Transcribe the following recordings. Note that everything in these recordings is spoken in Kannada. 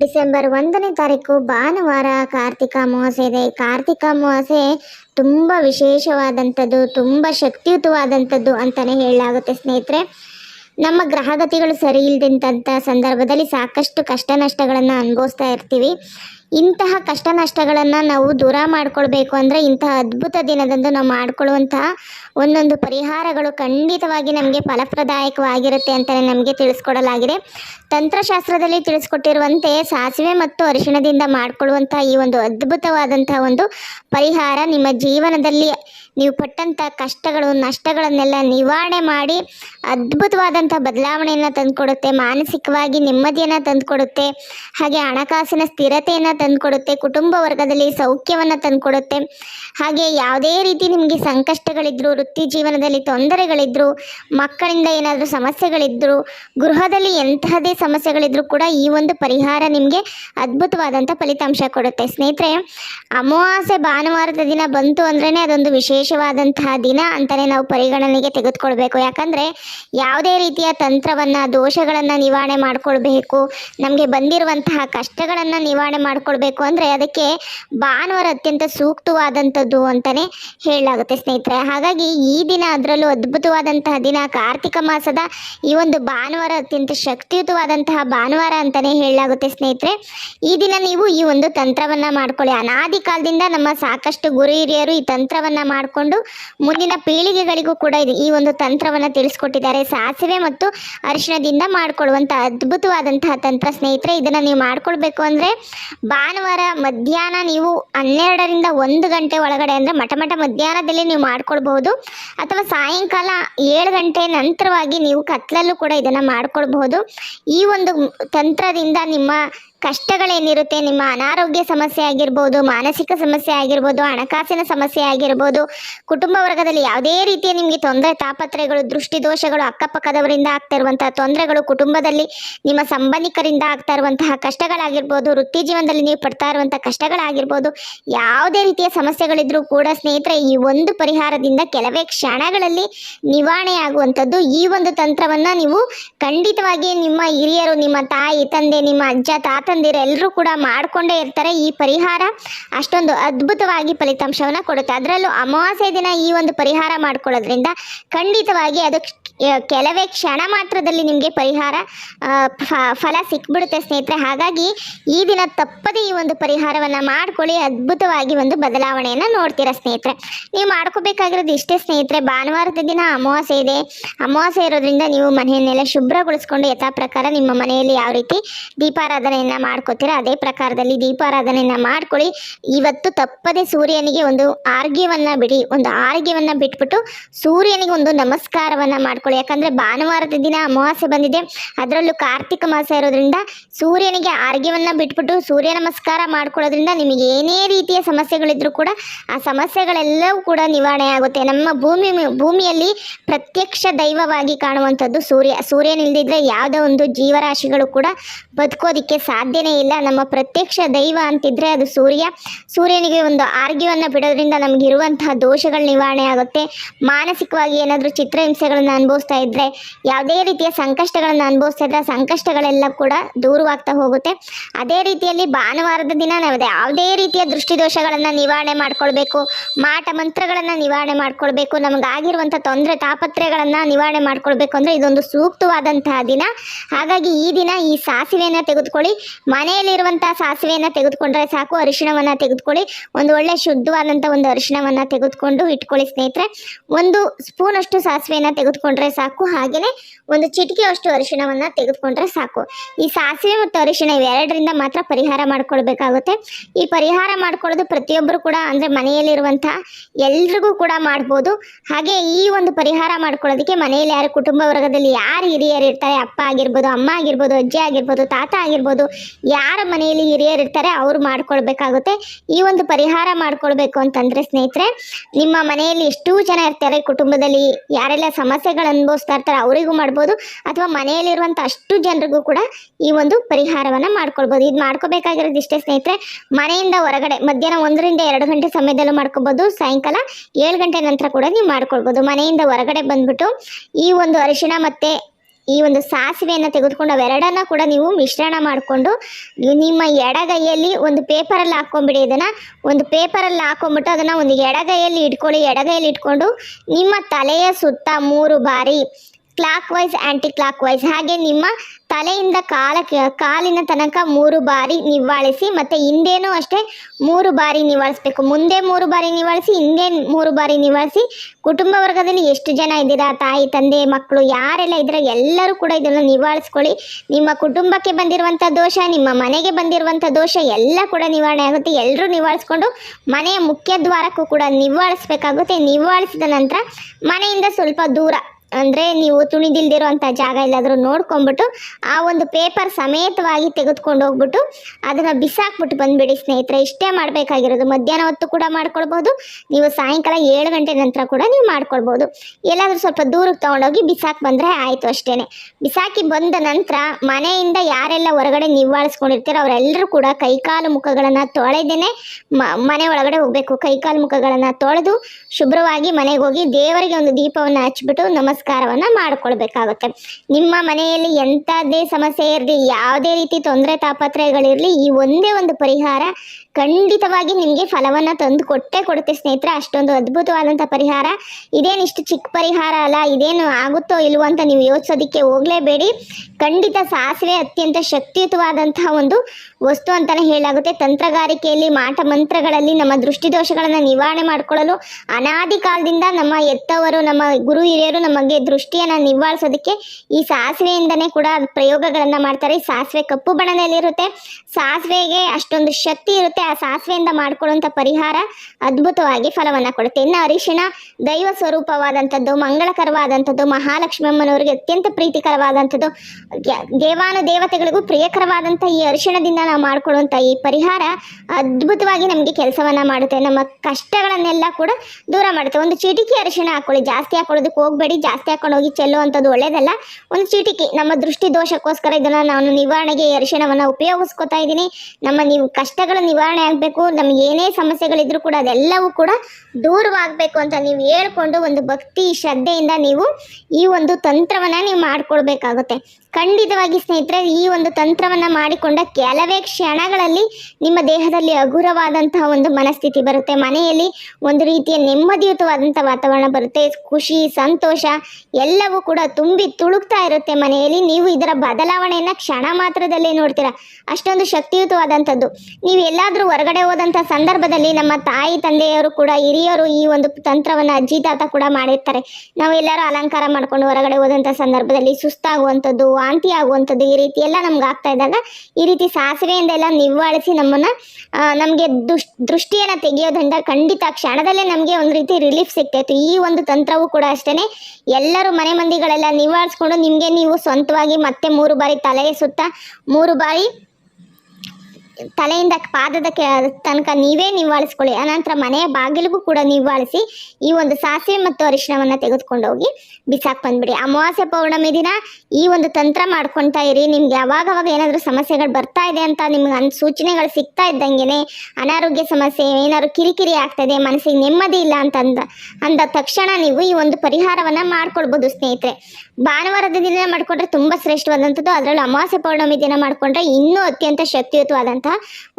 ಡಿಸೆಂಬರ್ ಒಂದನೇ ತಾರೀಕು ಭಾನುವಾರ ಕಾರ್ತಿಕ ಅಮಾವಾಸ್ಯೆ ಇದೆ. ಕಾರ್ತಿಕ ಅಮಾವಾಸ್ಯೆ ತುಂಬ ವಿಶೇಷವಾದಂಥದ್ದು, ತುಂಬ ಶಕ್ತಿಯುತವಾದಂಥದ್ದು ಅಂತಲೇ ಹೇಳಲಾಗುತ್ತೆ ಸ್ನೇಹಿತರೆ. ನಮ್ಮ ಗ್ರಹಗತಿಗಳು ಸರಿ ಇಲ್ಲದಂಥ ಸಂದರ್ಭದಲ್ಲಿ ಸಾಕಷ್ಟು ಕಷ್ಟ ನಷ್ಟಗಳನ್ನು ಅನುಭವಿಸ್ತಾ ಇರ್ತೀವಿ. ಇಂತಹ ಕಷ್ಟ ನಷ್ಟಗಳನ್ನು ನಾವು ದೂರ ಮಾಡಿಕೊಳ್ಬೇಕು ಅಂದರೆ ಇಂತಹ ಅದ್ಭುತ ದಿನದಂದು ನಾವು ಮಾಡಿಕೊಳ್ಳುವಂತಹ ಒಂದೊಂದು ಪರಿಹಾರಗಳು ಖಂಡಿತವಾಗಿ ನಮಗೆ ಫಲಪ್ರದಾಯಕವಾಗಿರುತ್ತೆ ಅಂತಲೇ ನಮಗೆ ತಿಳಿಸ್ಕೊಡಲಾಗಿದೆ. ತಂತ್ರಶಾಸ್ತ್ರದಲ್ಲಿ ತಿಳಿಸ್ಕೊಟ್ಟಿರುವಂತೆ ಸಾಸಿವೆ ಮತ್ತು ಅರಿಶಿಣದಿಂದ ಮಾಡಿಕೊಳ್ಳುವಂಥ ಈ ಒಂದು ಅದ್ಭುತವಾದಂತಹ ಒಂದು ಪರಿಹಾರ ನಿಮ್ಮ ಜೀವನದಲ್ಲಿ ನೀವು ಪಟ್ಟಂಥ ಕಷ್ಟಗಳು, ನಷ್ಟಗಳನ್ನೆಲ್ಲ ನಿವಾರಣೆ ಮಾಡಿ ಅದ್ಭುತವಾದಂಥ ಬದಲಾವಣೆಯನ್ನು ತಂದುಕೊಡುತ್ತೆ, ಮಾನಸಿಕವಾಗಿ ನೆಮ್ಮದಿಯನ್ನು ತಂದುಕೊಡುತ್ತೆ, ಹಾಗೆ ಹಣಕಾಸಿನ ಸ್ಥಿರತೆಯನ್ನು ತಂದುಕೊಡುತ್ತೆ, ಕುಟುಂಬ ವರ್ಗದಲ್ಲಿ ಸೌಖ್ಯವನ್ನು ತಂದುಕೊಡುತ್ತೆ. ಹಾಗೆ ಯಾವುದೇ ರೀತಿ ನಿಮಗೆ ಸಂಕಷ್ಟಗಳಿದ್ದರೂ ವೃತ್ತಿ ಜೀವನದಲ್ಲಿ ತೊಂದರೆಗಳಿದ್ದರೂ ಮಕ್ಕಳಿಂದ ಏನಾದರೂ ಸಮಸ್ಯೆಗಳಿದ್ದರೂ ಗೃಹದಲ್ಲಿ ಎಂತಹದೇ ಸಮಸ್ಯೆಗಳಿದ್ದರೂ ಕೂಡ ಈ ಒಂದು ಪರಿಹಾರ ನಿಮಗೆ ಅದ್ಭುತವಾದಂಥ ಫಲಿತಾಂಶ ಕೊಡುತ್ತೆ. ಸ್ನೇಹಿತರೆ, ಅಮಾವಾಸ್ಯೆ ಭಾನುವಾರದ ದಿನ ಬಂತು ಅಂದ್ರೇ ಅದೊಂದು ವಿಶೇಷವಾದಂತಹ ದಿನ ಅಂತಲೇ ನಾವು ಪರಿಗಣನೆಗೆ ತೆಗೆದುಕೊಳ್ಬೇಕು. ಯಾಕಂದರೆ ಯಾವುದೇ ರೀತಿಯ ತಂತ್ರವನ್ನು, ದೋಷಗಳನ್ನು ನಿವಾರಣೆ ಮಾಡಿಕೊಳ್ಬೇಕು. ನಮಗೆ ಬಂದಿರುವಂತಹ ಕಷ್ಟಗಳನ್ನು ನಿವಾರಣೆ ಮಾಡಿಕೊಳ್ಬೇಕು. ಅಂದರೆ ಅದಕ್ಕೆ ಭಾನುವಾರ ಅತ್ಯಂತ ಸೂಕ್ತವಾದಂಥದ್ದು ಅಂತಲೇ ಹೇಳಲಾಗುತ್ತೆ ಸ್ನೇಹಿತರೆ. ಹಾಗಾಗಿ ಈ ದಿನ ಅದರಲ್ಲೂ ಅದ್ಭುತವಾದಂತಹ ದಿನ, ಕಾರ್ತಿಕ ಮಾಸದ ಈ ಒಂದು ಭಾನುವಾರ ಅತ್ಯಂತ ಶಕ್ತಿಯುತವಾದಂತಹ ಭಾನುವಾರ ಅಂತಲೇ ಹೇಳಲಾಗುತ್ತೆ ಸ್ನೇಹಿತರೆ. ಈ ದಿನ ನೀವು ಈ ಒಂದು ತಂತ್ರವನ್ನು ಮಾಡ್ಕೊಳ್ಳಿ. ಅನಾದಿ ಕಾಲದಿಂದ ನಮ್ಮ ಸಾಕಷ್ಟು ಗುರು ಹಿರಿಯರು ಈ ತಂತ್ರವನ್ನು ಮಾಡಿಕೊಂಡು ಮುಂದಿನ ಪೀಳಿಗೆಗಳಿಗೂ ಕೂಡ ಇದು ಈ ಒಂದು ತಂತ್ರವನ್ನು ತಿಳಿಸ್ಕೊಟ್ಟಿದ್ದಾರೆ. ಸಾಸಿವೆ ಮತ್ತು ಅರಿಶಿಣದಿಂದ ಮಾಡಿಕೊಳ್ಳುವಂಥ ಅದ್ಭುತವಾದಂತಹ ತಂತ್ರ ಸ್ನೇಹಿತರೆ. ಇದನ್ನು ನೀವು ಮಾಡ್ಕೊಳ್ಬೇಕು ಅಂದರೆ ಭಾನುವಾರ ಮಧ್ಯಾಹ್ನ ನೀವು ಹನ್ನೆರಡರಿಂದ ಒಂದು ಗಂಟೆ ಒಳಗಡೆ ಅಂದರೆ ಮಠ ಮಠ ಮಧ್ಯಾಹ್ನದಲ್ಲಿ ನೀವು ಮಾಡ್ಕೊಳ್ಬಹುದು. ಅಥವಾ ಸಾಯಂಕಾಲ ಏಳು ಗಂಟೆ ನಂತರವಾಗಿ ನೀವು ಕತ್ತಲಲ್ಲೂ ಕೂಡ ಇದನ್ನು ಮಾಡ್ಕೊಳ್ಬಹುದು. ಈ ಒಂದು ತಂತ್ರದಿಂದ ನಿಮ್ಮ ಕಷ್ಟಗಳೇನಿರುತ್ತೆ? ನಿಮ್ಮ ಅನಾರೋಗ್ಯ ಸಮಸ್ಯೆ ಆಗಿರ್ಬೋದು, ಮಾನಸಿಕ ಸಮಸ್ಯೆ ಆಗಿರ್ಬೋದು, ಹಣಕಾಸಿನ ಸಮಸ್ಯೆ ಆಗಿರ್ಬೋದು, ಕುಟುಂಬ ವರ್ಗದಲ್ಲಿ ಯಾವುದೇ ರೀತಿಯ ನಿಮಗೆ ತೊಂದರೆ, ತಾಪತ್ರಯಗಳು, ದೃಷ್ಟಿದೋಷಗಳು ಅಕ್ಕಪಕ್ಕದವರಿಂದ ಆಗ್ತಾ ಇರುವಂತಹ ತೊಂದರೆಗಳು, ಕುಟುಂಬದಲ್ಲಿ ನಿಮ್ಮ ಸಂಬಂಧಿಕರಿಂದ ಆಗ್ತಾ ಇರುವಂತಹ ಕಷ್ಟಗಳಾಗಿರ್ಬೋದು, ವೃತ್ತಿ ಜೀವನದಲ್ಲಿ ನೀವು ಪಡ್ತಾ ಇರುವಂತಹ ಕಷ್ಟಗಳಾಗಿರ್ಬೋದು, ಯಾವುದೇ ರೀತಿಯ ಸಮಸ್ಯೆಗಳಿದ್ರೂ ಕೂಡ ಸ್ನೇಹಿತರೆ, ಈ ಒಂದು ಪರಿಹಾರದಿಂದ ಕೆಲವೇ ಕ್ಷಣಗಳಲ್ಲಿ ನಿವಾರಣೆ ಆಗುವಂಥದ್ದು ಈ ಒಂದು ತಂತ್ರವನ್ನ ನೀವು ಖಂಡಿತವಾಗಿ ನಿಮ್ಮ ಹಿರಿಯರು, ನಿಮ್ಮ ತಾಯಿ, ತಂದೆ, ನಿಮ್ಮ ಅಜ್ಜ ತಾತಂದಿರು ಎಲ್ಲರೂ ಕೂಡ ಮಾಡಿಕೊಂಡೇ ಇರ್ತಾರೆ ಈ ಪರಿಹಾರ. ಅಷ್ಟೊಂದು ಅದ್ಭುತವಾಗಿ ಫಲಿತಾಂಶವನ್ನು ಕೊಡುತ್ತೆ. ಅದರಲ್ಲೂ ಅಮಾವಾಸ್ಯೆ ದಿನ ಈ ಒಂದು ಪರಿಹಾರ ಮಾಡ್ಕೊಳ್ಳೋದ್ರಿಂದ ಖಂಡಿತವಾಗಿ ಅದು ಕೆಲವೇ ಕ್ಷಣ ಮಾತ್ರದಲ್ಲಿ ನಿಮಗೆ ಪರಿಹಾರ ಫಲ ಸಿಕ್ಬಿಡುತ್ತೆ ಸ್ನೇಹಿತರೆ. ಹಾಗಾಗಿ ಈ ದಿನ ತಪ್ಪದೇ ಈ ಒಂದು ಪರಿಹಾರವನ್ನು ಮಾಡ್ಕೊಳ್ಳಿ. ಅದ್ಭುತವಾಗಿ ಒಂದು ಬದಲಾವಣೆಯನ್ನು ನೋಡ್ತೀರಾ ಸ್ನೇಹಿತರೆ. ನೀವು ಮಾಡ್ಕೋಬೇಕಾಗಿರೋದು ಇಷ್ಟೇ ಸ್ನೇಹಿತರೆ. ಭಾನುವಾರದ ದಿನ ಅಮಾವಾಸ್ಯೆ ಇದೆ. ಅಮಾವಾಸ್ಯೆ ಇರೋದ್ರಿಂದ ನೀವು ಮನೆಯನ್ನೆಲ್ಲ ಶುಭ್ರಗೊಳಿಸ್ಕೊಂಡು ಯಥಾ ಪ್ರಕಾರ ನಿಮ್ಮ ಮನೆಯಲ್ಲಿ ಯಾವ ರೀತಿ ದೀಪಾರಾಧನೆಯನ್ನು ಮಾಡ್ಕೋತೀರಾ? ಅದೇ ಪ್ರಕಾರದಲ್ಲಿ ದೀಪಾರಾಧನೆಯನ್ನು ಮಾಡ್ಕೊಳ್ಳಿ. ಇವತ್ತು ತಪ್ಪದೆ ಸೂರ್ಯನಿಗೆ ಒಂದು ಆರ್ಗ್ಯವನ್ನು ಬಿಡಿ. ಒಂದು ಆರೋಗ್ಯವನ್ನು ಬಿಟ್ಬಿಟ್ಟು ಸೂರ್ಯನಿಗೆ ಒಂದು ನಮಸ್ಕಾರವನ್ನು ಮಾಡ್ಕೊಳ್ಳಿ. ಯಾಕಂದರೆ ಭಾನುವಾರದ ದಿನ ಅಮಾವಾಸ್ಯೆ ಬಂದಿದೆ. ಅದರಲ್ಲೂ ಕಾರ್ತಿಕ ಮಾಸ ಇರೋದ್ರಿಂದ ಸೂರ್ಯನಿಗೆ ಆರ್ಗ್ಯವನ್ನು ಬಿಟ್ಬಿಟ್ಟು ಸೂರ್ಯ ನಮಸ್ಕಾರ ಮಾಡ್ಕೊಳ್ಳೋದ್ರಿಂದ ನಿಮಗೆ ಏನೇ ರೀತಿಯ ಸಮಸ್ಯೆಗಳಿದ್ರೂ ಕೂಡ ಆ ಸಮಸ್ಯೆಗಳೆಲ್ಲವೂ ಕೂಡ ನಿವಾರಣೆ ಆಗುತ್ತೆ. ನಮ್ಮ ಭೂಮಿ, ಭೂಮಿಯಲ್ಲಿ ಪ್ರತ್ಯಕ್ಷ ದೈವವಾಗಿ ಕಾಣುವಂಥದ್ದು ಸೂರ್ಯ. ಸೂರ್ಯನಿಲ್ದಿದ್ರೆ ಯಾವುದೇ ಒಂದು ಜೀವರಾಶಿಗಳು ಕೂಡ ಬದುಕೋದಿಕ್ಕೆ ಸಾಧ್ಯನೇ ಇಲ್ಲ. ನಮ್ಮ ಪ್ರತ್ಯಕ್ಷ ದೈವ ಅಂತಿದ್ರೆ ಅದು ಸೂರ್ಯ. ಸೂರ್ಯನಿಗೆ ಒಂದು ಆರ್ಗ್ಯವನ್ನು ಬಿಡೋದ್ರಿಂದ ನಮಗಿರುವಂತಹ ದೋಷಗಳು ನಿವಾರಣೆ ಆಗುತ್ತೆ. ಮಾನಸಿಕವಾಗಿ ಏನಾದರೂ ಚಿತ್ರಹಿಂಸೆಗಳನ್ನು ಅನುಭವಿಸ್ತಾ ಇದ್ದರೆ ಯಾವುದೇ ರೀತಿಯ ಸಂಕಷ್ಟಗಳನ್ನು ಅನುಭವಿಸ್ತಾ ಇದ್ದರೆ ಸಂಕಷ್ಟಗಳೆಲ್ಲ ಕೂಡ ದೂರವಾಗ್ತಾ ಹೋಗುತ್ತೆ. ಅದೇ ರೀತಿಯಲ್ಲಿ ಭಾನುವಾರದ ದಿನ ನಾವು ಯಾವುದೇ ರೀತಿಯ ದೃಷ್ಟಿದೋಷಗಳನ್ನು ನಿವಾರಣೆ ಮಾಡ್ಕೊಳ್ಬೇಕು. ಮಾಟ ಮಂತ್ರಗಳನ್ನು ನಿವಾರಣೆ ಮಾಡ್ಕೊಳ್ಬೇಕು. ನಮಗಾಗಿರುವಂಥ ತೊಂದರೆ ತಾಪತ್ರೆಗಳನ್ನು ನಿವಾರಣೆ ಮಾಡಿಕೊಳ್ಬೇಕು ಅಂದರೆ ಇದೊಂದು ಸೂಕ್ತವಾದಂತಹ ದಿನ. ಹಾಗಾಗಿ ಈ ದಿನ ಈ ಸಾಸಿವೆಯನ್ನು ತೆಗೆದುಕೊಳ್ಳಿ. ಮನೆಯಲ್ಲಿರುವಂಥ ಸಾಸಿವೆಯನ್ನು ತೆಗೆದುಕೊಂಡ್ರೆ ಸಾಕು, ಅರಿಶಿಣವನ್ನು ತೆಗೆದುಕೊಳ್ಳಿ, ಒಂದು ಒಳ್ಳೆ ಶುದ್ಧವಾದಂಥ ಒಂದು ಅರಿಶಿಣವನ್ನು ತೆಗೆದುಕೊಂಡು ಇಟ್ಕೊಳ್ಳಿ ಸ್ನೇಹಿತರೆ. ಒಂದು ಸ್ಪೂನ್ ಅಷ್ಟು ಸಾಸಿವೆಯನ್ನು ತೆಗೆದುಕೊಂಡ್ರೆ ಸಾಕು ಹಾಗೆಯೇ ಒಂದು ಚಿಟಿಕೆಯಷ್ಟು ಅರಿಶಿಣವನ್ನು ತೆಗೆದುಕೊಂಡ್ರೆ ಸಾಕು. ಈ ಸಾಸಿವೆ ಮತ್ತು ಅರಿಶಿಣ ಇವೆರಡರಿಂದ ಮಾತ್ರ ಪರಿಹಾರ ಮಾಡ್ಕೊಳ್ಬೇಕಾಗುತ್ತೆ. ಈ ಪರಿಹಾರ ಮಾಡ್ಕೊಳ್ಳೋದು ಪ್ರತಿಯೊಬ್ಬರು ಕೂಡ, ಅಂದರೆ ಮನೆಯಲ್ಲಿರುವಂತಹ ಎಲ್ರಿಗೂ ಕೂಡ ಮಾಡ್ಬೋದು. ಹಾಗೆ ಈ ಒಂದು ಪರಿಹಾರ ಮಾಡ್ಕೊಳ್ಳೋದಕ್ಕೆ ಮನೆಯಲ್ಲಿ ಯಾರು ಕುಟುಂಬ ವರ್ಗದಲ್ಲಿ ಯಾರು ಹಿರಿಯರು ಇರ್ತಾರೆ, ಅಪ್ಪ ಆಗಿರ್ಬೋದು, ಅಮ್ಮ ಆಗಿರ್ಬೋದು, ಅಜ್ಜಿ ಆಗಿರ್ಬೋದು, ತಾತ ಆಗಿರ್ಬೋದು ಯಾರ ಮನೆಯಲ್ಲಿ ಹಿರಿಯರು ಇರ್ತಾರೆ ಅವರು ಮಾಡ್ಕೊಳ್ಬೇಕಾಗುತ್ತೆ. ಈ ಒಂದು ಪರಿಹಾರ ಮಾಡ್ಕೊಳ್ಬೇಕು ಅಂತಂದ್ರೆ ಸ್ನೇಹಿತರೆ, ನಿಮ್ಮ ಮನೆಯಲ್ಲಿ ಎಷ್ಟು ಜನ ಇರ್ತಾರೆ, ಕುಟುಂಬದಲ್ಲಿ ಯಾರೆಲ್ಲ ಸಮಸ್ಯೆಗಳು ಅನುಭವಿಸ್ತಾ ಇರ್ತಾರೆ ಅವರಿಗೂ ಮಾಡ್ಬೋದು, ಅಥವಾ ಮನೆಯಲ್ಲಿರುವಂಥ ಅಷ್ಟು ಜನರಿಗೂ ಕೂಡ ಈ ಒಂದು ಪರಿಹಾರವನ್ನ ಮಾಡ್ಕೊಳ್ಬಹುದು ಇದು ಮಾಡ್ಕೋಬೇಕಾಗಿರೋದು ಇಷ್ಟೇ ಸ್ನೇಹಿತರೆ, ಮನೆಯಿಂದ ಹೊರಗಡೆ ಮಧ್ಯಾಹ್ನ ಒಂದರಿಂದ ಎರಡು ಗಂಟೆ ಸಮಯದಲ್ಲೂ ಮಾಡ್ಕೋಬೋದು ಸಾಯಂಕಾಲ ಏಳು ಗಂಟೆ ನಂತರ ಕೂಡ ನೀವು ಮಾಡ್ಕೊಳ್ಬಹುದು ಮನೆಯಿಂದ ಹೊರಗಡೆ ಬಂದ್ಬಿಟ್ಟು ಈ ಒಂದು ಅರಿಶಿಣ ಮತ್ತು ಈ ಒಂದು ಸಾಸಿವೆಯನ್ನು ತೆಗೆದುಕೊಂಡು ಅವೆರಡನ್ನ ಕೂಡ ನೀವು ಮಿಶ್ರಣ ಮಾಡಿಕೊಂಡು ನಿಮ್ಮ ಎಡಗೈಯಲ್ಲಿ ಒಂದು ಪೇಪರಲ್ಲಿ ಹಾಕ್ಕೊಂಬಿಡಿ ಇದನ್ನು. ಒಂದು ಪೇಪರಲ್ಲಿ ಹಾಕ್ಕೊಂಬಿಟ್ಟು ಅದನ್ನು ಒಂದು ಎಡಗೈಯಲ್ಲಿ ಇಟ್ಕೊಳ್ಳಿ. ಎಡಗೈಯಲ್ಲಿ ಇಟ್ಕೊಂಡು ನಿಮ್ಮ ತಲೆಯ ಸುತ್ತ ಮೂರು ಬಾರಿ clockwise anticlockwise ಹಾಗೆ ನಿಮ್ಮ ತಲೆಯಿಂದ ಕಾಲ, ಕಾಲಿನ ತನಕ ಮೂರು ಬಾರಿ ನಿವಾಳಿಸಿ ಮತ್ತು ಹಿಂದೇನೂ ಅಷ್ಟೇ ಮೂರು ಬಾರಿ ನಿವಾಳಿಸ್ಬೇಕು ಮುಂದೆ ಮೂರು ಬಾರಿ ನಿವಾಳಿಸಿ ಹಿಂದೆ ಮೂರು ಬಾರಿ ನಿವಾಳಿಸಿ ಕುಟುಂಬ ವರ್ಗದಲ್ಲಿ ಎಷ್ಟು ಜನ ಇದ್ದೀರಾ? ತಾಯಿ, ತಂದೆ, ಮಕ್ಕಳು, ಯಾರೆಲ್ಲ ಇದ್ದೀರಾ? ಎಲ್ಲರೂ ಕೂಡ ಇದನ್ನು ನಿವಾಳಿಸ್ಕೊಳ್ಳಿ ನಿಮ್ಮ ಕುಟುಂಬಕ್ಕೆ ಬಂದಿರುವಂಥ ದೋಷ, ನಿಮ್ಮ ಮನೆಗೆ ಬಂದಿರುವಂಥ ದೋಷ, ಎಲ್ಲ ಕೂಡ ನಿವಾರಣೆ ಆಗುತ್ತೆ. ಎಲ್ಲರೂ ನಿವಾಳಿಸ್ಕೊಂಡು ಮನೆಯ ಮುಖ್ಯ ದ್ವಾರಕ್ಕೂ ಕೂಡ ನಿವಾಳಿಸ್ಬೇಕಾಗುತ್ತೆ ನಿವಾಳಿಸಿದ ನಂತರ ಮನೆಯಿಂದ ಸ್ವಲ್ಪ ದೂರ ಅಂದರೆ ನೀವು ತುಣಿದಿಲ್ದಿರೋಂಥ ಜಾಗ ಎಲ್ಲಾದರೂ ನೋಡ್ಕೊಂಬಿಟ್ಟು ಆ ಒಂದು ಪೇಪರ್ ಸಮೇತವಾಗಿ ತೆಗೆದುಕೊಂಡು ಹೋಗ್ಬಿಟ್ಟು ಅದನ್ನು ಬಿಸಾಕ್ಬಿಟ್ಟು ಬಂದುಬಿಡಿ ಸ್ನೇಹಿತರೆ. ಇಷ್ಟೇ ಮಾಡಬೇಕಾಗಿರೋದು. ಮಧ್ಯಾಹ್ನ ಹೊತ್ತು ಕೂಡ ಮಾಡ್ಕೊಳ್ಬೋದು ನೀವು ಸಾಯಂಕಾಲ ಏಳು ಗಂಟೆ ನಂತರ ಕೂಡ ನೀವು ಮಾಡ್ಕೊಳ್ಬೋದು ಎಲ್ಲಾದರೂ ಸ್ವಲ್ಪ ದೂರಕ್ಕೆ ತೊಗೊಂಡೋಗಿ ಬಿಸಾಕಿ ಬಂದರೆ ಆಯಿತು ಅಷ್ಟೇ ಬಿಸಾಕಿ ಬಂದ ನಂತರ ಮನೆಯಿಂದ ಯಾರೆಲ್ಲ ಹೊರಗಡೆ ನಿವಾಳಿಸ್ಕೊಂಡಿರ್ತೀರೋ ಅವರೆಲ್ಲರೂ ಕೂಡ ಕೈಕಾಲು ಮುಖಗಳನ್ನು ತೊಳೆದೇನೆ ಮನೆ ಒಳಗಡೆ ಹೋಗಬೇಕು. ಕೈಕಾಲು ಮುಖಗಳನ್ನು ತೊಳೆದು ಶುಭ್ರವಾಗಿ ಮನೆಗೆ ಹೋಗಿ ದೇವರಿಗೆ ಒಂದು ದೀಪವನ್ನು ಹಚ್ಬಿಟ್ಟು ನಮಸ್ಕಾರವನ್ನು ಮಾಡಿಕೊಳ್ಬೇಕಾಗುತ್ತೆ. ನಿಮ್ಮ ಮನೆಯಲ್ಲಿ ಎಂಥದ್ದೇ ಸಮಸ್ಯೆ ಇರಲಿ, ಯಾವುದೇ ರೀತಿ ತೊಂದರೆ ತಾಪತ್ರಯಗಳಿರಲಿ, ಈ ಒಂದೇ ಒಂದು ಪರಿಹಾರ ಖಂಡಿತವಾಗಿ ನಿಮಗೆ ಫಲವನ್ನು ತಂದು ಕೊಟ್ಟೇ ಕೊಡುತ್ತೆ ಸ್ನೇಹಿತರೆ. ಅಷ್ಟೊಂದು ಅದ್ಭುತವಾದಂಥ ಪರಿಹಾರ. ಇದೇನಿಷ್ಟು ಚಿಕ್ಕ ಪರಿಹಾರ ಅಲ್ಲ, ಇದೇನು ಆಗುತ್ತೋ ಇಲ್ವೋ ಅಂತ ನೀವು ಯೋಚಿಸೋದಕ್ಕೆ ಹೋಗಲೇಬೇಡಿ. ಖಂಡಿತ ಸಾಸಿವೆ ಅತ್ಯಂತ ಶಕ್ತಿಯುತವಾದಂತಹ ಒಂದು ವಸ್ತು ಅಂತಲೇ ಹೇಳಾಗುತ್ತೆ ತಂತ್ರಗಾರಿಕೆಯಲ್ಲಿ, ಮಾಟ ಮಂತ್ರಗಳಲ್ಲಿ, ನಮ್ಮ ದೃಷ್ಟಿದೋಷಗಳನ್ನು ನಿವಾರಣೆ ಮಾಡಿಕೊಳ್ಳಲು ಅನಾದಿ ಕಾಲದಿಂದ ನಮ್ಮ ಎತ್ತವರು ನಮ್ಮ ಗುರು ಹಿರಿಯರು ನಮಗೆ ದೃಷ್ಟಿಯನ್ನು ನಿವಾಳಿಸೋದಕ್ಕೆ ಈ ಸಾಸಿವೆಯಿಂದನೇ ಕೂಡ ಪ್ರಯೋಗಗಳನ್ನು ಮಾಡ್ತಾರೆ. ಈ ಸಾಸಿವೆ ಕಪ್ಪು ಬಣ್ಣದಲ್ಲಿರುತ್ತೆ ಸಾಸಿವೆಗೆ ಅಷ್ಟೊಂದು ಶಕ್ತಿ ಇರುತ್ತೆ. ಆ ಸಾಸಿವೆಯಿಂದ ಮಾಡ್ಕೊಳ್ಳುವಂಥ ಪರಿಹಾರ ಅದ್ಭುತವಾಗಿ ಫಲವನ್ನು ಕೊಡುತ್ತೆ. ಇನ್ನು ಅರಿಶಿಣ ದೈವ ಸ್ವರೂಪವಾದಂಥದ್ದು, ಮಂಗಳಕರವಾದಂಥದ್ದು ಮಹಾಲಕ್ಷ್ಮಿ ಅಮ್ಮನವರಿಗೆ ಅತ್ಯಂತ ಪ್ರೀತಿಕರವಾದಂಥದ್ದು ದೇವಾನು ದೇವತೆಗಳಿಗೂ ಪ್ರಿಯಕರವಾದಂಥ ಈ ಅರಿಶಿಣದಿಂದ ನಾವು ಮಾಡ್ಕೊಳ್ಳುವಂಥ ಈ ಪರಿಹಾರ ಅದ್ಭುತವಾಗಿ ನಮಗೆ ಕೆಲಸವನ್ನು ಮಾಡುತ್ತೆ. ನಮ್ಮ ಕಷ್ಟಗಳನ್ನೆಲ್ಲ ಕೂಡ ದೂರ ಮಾಡುತ್ತೆ. ಒಂದು ಚಿಟಿಕೆ ಅರಿಶಿಣ ಹಾಕೊಳ್ಳಿ. ಜಾಸ್ತಿ ಹಾಕೊಳ್ಳೋದಕ್ಕೆ ಹೋಗಬೇಡಿ. ಜಾಸ್ತಿ ಹಾಕೊಂಡು ಹೋಗಿ ಚೆಲ್ಲುವಂಥದ್ದು ಒಳ್ಳೇದಲ್ಲ? ಒಂದು ಚೀಟಿಕೆ, ನಮ್ಮ ದೃಷ್ಟಿ ದೋಷಕ್ಕೋಸ್ಕರ ಇದನ್ನು ನಾನು ನಿವಾರಣೆಗೆ ಅರಿಶಿಣವನ್ನು ಉಪಯೋಗಿಸ್ಕೊತಾ ಇದ್ದೀನಿ. ನಮ್ಮ ನೀವು ಕಷ್ಟಗಳ ನಿವಾರಣೆ ಆಗಬೇಕು, ನಮ್ಗೆ ಏನೇ ಸಮಸ್ಯೆಗಳಿದ್ರೂ ಕೂಡ ಅದೆಲ್ಲವೂ ಕೂಡ ದೂರವಾಗಬೇಕು ಅಂತ ನೀವು ಹೇಳ್ಕೊಂಡು ಒಂದು ಭಕ್ತಿ ಶ್ರದ್ಧೆಯಿಂದ ನೀವು ಈ ಒಂದು ತಂತ್ರವನ್ನು ನೀವು ಮಾಡಿಕೊಡ್ಬೇಕಾಗುತ್ತೆ. ಖಂಡಿತವಾಗಿ ಸ್ನೇಹಿತರೆ, ಈ ಒಂದು ತಂತ್ರವನ್ನು ಮಾಡಿಕೊಂಡ ಕೆಲವೇ ಕ್ಷಣಗಳಲ್ಲಿ ನಿಮ್ಮ ದೇಹದಲ್ಲಿ ಹಗುರವಾದಂತಹ ಒಂದು ಮನಸ್ಥಿತಿ ಬರುತ್ತೆ. ಮನೆಯಲ್ಲಿ ಒಂದು ರೀತಿಯ ನೆಮ್ಮದಿಯುತವಾದಂಥ ವಾತಾವರಣ ಬರುತ್ತೆ. ಖುಷಿ, ಸಂತೋಷ ಎಲ್ಲವೂ ಕೂಡ ತುಂಬಿ ತುಳುಕ್ತಾ ಇರುತ್ತೆ ಮನೆಯಲ್ಲಿ. ನೀವು ಇದರ ಬದಲಾವಣೆಯನ್ನು ಕ್ಷಣ ಮಾತ್ರದಲ್ಲೇ ನೋಡ್ತೀರಾ. ಅಷ್ಟೊಂದು ಶಕ್ತಿಯುತವಾದಂಥದ್ದು. ನೀವು ಎಲ್ಲಾದರೂ ಹೊರಗಡೆ ಹೋದಂಥ ಸಂದರ್ಭದಲ್ಲಿ ನಮ್ಮ ತಾಯಿ, ತಂದೆಯವರು ಕೂಡ, ಹಿರಿಯರು ಈ ಒಂದು ತಂತ್ರವನ್ನು ಅಜ್ಜಿ ತಾತ ಕೂಡ ಮಾಡಿರ್ತಾರೆ. ನಾವು ಎಲ್ಲರೂ ಅಲಂಕಾರ ಮಾಡ್ಕೊಂಡು ಹೊರಗಡೆ ಹೋದಂಥ ಸಂದರ್ಭದಲ್ಲಿ ಸುಸ್ತಾಗುವಂಥದ್ದು ವಾಂತಿ ಆಗುವಂಥದ್ದು ಈ ರೀತಿ ಎಲ್ಲ ನಮ್ಗೆ ಆಗ್ತಾ ಇದ್ದಾಗ ಈ ರೀತಿ ಸಾಸಿವೆಯಿಂದ ಎಲ್ಲ ನಿವಾಳಿಸಿ ನಮ್ಮನ್ನು ನಮಗೆ ದುಷ್, ದೃಷ್ಟಿಯನ್ನು ತೆಗೆಯೋದ್ರಿಂದ ಖಂಡಿತ ಕ್ಷಣದಲ್ಲೇ ನಮಗೆ ಒಂದು ರೀತಿ ರಿಲೀಫ್ ಸಿಗ್ತಾಯಿತ್ತು ಈ ಒಂದು ತಂತ್ರವೂ ಕೂಡ ಅಷ್ಟೇ ಎಲ್ಲರೂ ಮನೆ ಮಂದಿಗಳೆಲ್ಲ ನಿವಾರಿಸ್ಕೊಂಡು ನಿಮಗೆ ನೀವು ಸ್ವಂತವಾಗಿ ಮತ್ತೆ ಮೂರು ಬಾರಿ ತಲೆಯ ಸುತ್ತ ಮೂರು ಬಾರಿ ತಲೆಯಿಂದ ಪಾದದ ಕೆ- ತನಕ ನೀವೇ ನಿವಾಳಿಸ್ಕೊಳ್ಳಿ ಅನಂತರ ಮನೆಯ ಬಾಗಿಲಿಗೂ ಕೂಡ ನಿವಾಳಿಸಿ ಈ ಒಂದು ಸಾಸಿವೆ ಮತ್ತು ಅರಿಶಿಣವನ್ನು ತೆಗೆದುಕೊಂಡು ಹೋಗಿ ಬಿಸಾಕ್ ಬಂದ್ಬಿಡಿ. ಅಮಾವಾಸ್ಯೆ ಪೌರ್ಣಮಿ ದಿನ ಈ ಒಂದು ತಂತ್ರ ಮಾಡ್ಕೊತಾ ಇರಿ. ನಿಮ್ಗೆ ಯಾವಾಗವಾಗ ಏನಾದರೂ ಸಮಸ್ಯೆಗಳು ಬರ್ತಾ ಇದೆ ಅಂತ ನಿಮ್ಗೆ ಅನ್ ಸೂಚನೆಗಳು ಸಿಗ್ತಾ ಇದ್ದಂಗೆನೆ ಅನಾರೋಗ್ಯ ಸಮಸ್ಯೆ ಏನಾದ್ರು ಕಿರಿಕಿರಿ ಆಗ್ತದೆ, ಮನಸ್ಸಿಗೆ ನೆಮ್ಮದಿ ಇಲ್ಲ ಅಂತ ಅಂದ ಅಂದ ತಕ್ಷಣ ನೀವು ಈ ಒಂದು ಪರಿಹಾರವನ್ನು ಮಾಡ್ಕೊಳ್ಬೋದು ಸ್ನೇಹಿತರೆ. ಭಾನುವಾರದ ದಿನ ಮಾಡಿಕೊಂಡ್ರೆ ತುಂಬಾ ಶ್ರೇಷ್ಠವಾದಂಥದ್ದು. ಅದರಲ್ಲೂ ಅಮಾವಾಸ್ಯೆ ಪೌರ್ಣಮಿ ದಿನ ಮಾಡಿಕೊಂಡ್ರೆ ಇನ್ನೂ ಅತ್ಯಂತ ಶಕ್ತಿಯುತವಾದಂತಹ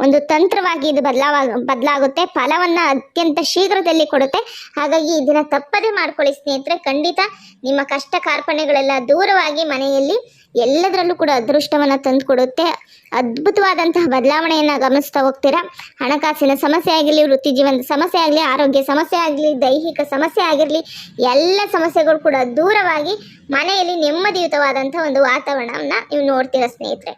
ಒಂದು ತಂತ್ರವಾಗಿ ಇದು ಬದಲಾವ, ಬದಲಾಗುತ್ತೆ. ಫಲವನ್ನು ಅತ್ಯಂತ ಶೀಘ್ರದಲ್ಲಿ ಕೊಡುತ್ತೆ. ಹಾಗಾಗಿ ಇದನ್ನ ತಪ್ಪದೇ ಮಾಡ್ಕೊಳ್ಳಿ ಸ್ನೇಹಿತರೆ. ಖಂಡಿತ ನಿಮ್ಮ ಕಷ್ಟ ಕಾರ್ಪಣ್ಯಗಳೆಲ್ಲ ದೂರವಾಗಿ ಮನೆಯಲ್ಲಿ ಎಲ್ಲದರಲ್ಲೂ ಕೂಡ ಅದೃಷ್ಟವನ್ನು ತಂದು ಕೊಡುತ್ತೆ ಅದ್ಭುತವಾದಂತಹ ಬದಲಾವಣೆಯನ್ನು ಗಮನಿಸ್ತಾ ಹೋಗ್ತೀರಾ? ಹಣಕಾಸಿನ ಸಮಸ್ಯೆ ಆಗಿರಲಿ, ವೃತ್ತಿ ಜೀವನದ ಸಮಸ್ಯೆ ಆಗಲಿ, ಆರೋಗ್ಯ ಸಮಸ್ಯೆ ಆಗಲಿ, ದೈಹಿಕ ಸಮಸ್ಯೆ ಆಗಿರಲಿ, ಎಲ್ಲ ಸಮಸ್ಯೆಗಳು ಕೂಡ ದೂರವಾಗಿ ಮನೆಯಲ್ಲಿ ನೆಮ್ಮದಿಯುತವಾದಂಥ ಒಂದು ವಾತಾವರಣವನ್ನು ನೀವು ನೋಡ್ತೀರಾ ಸ್ನೇಹಿತರೆ.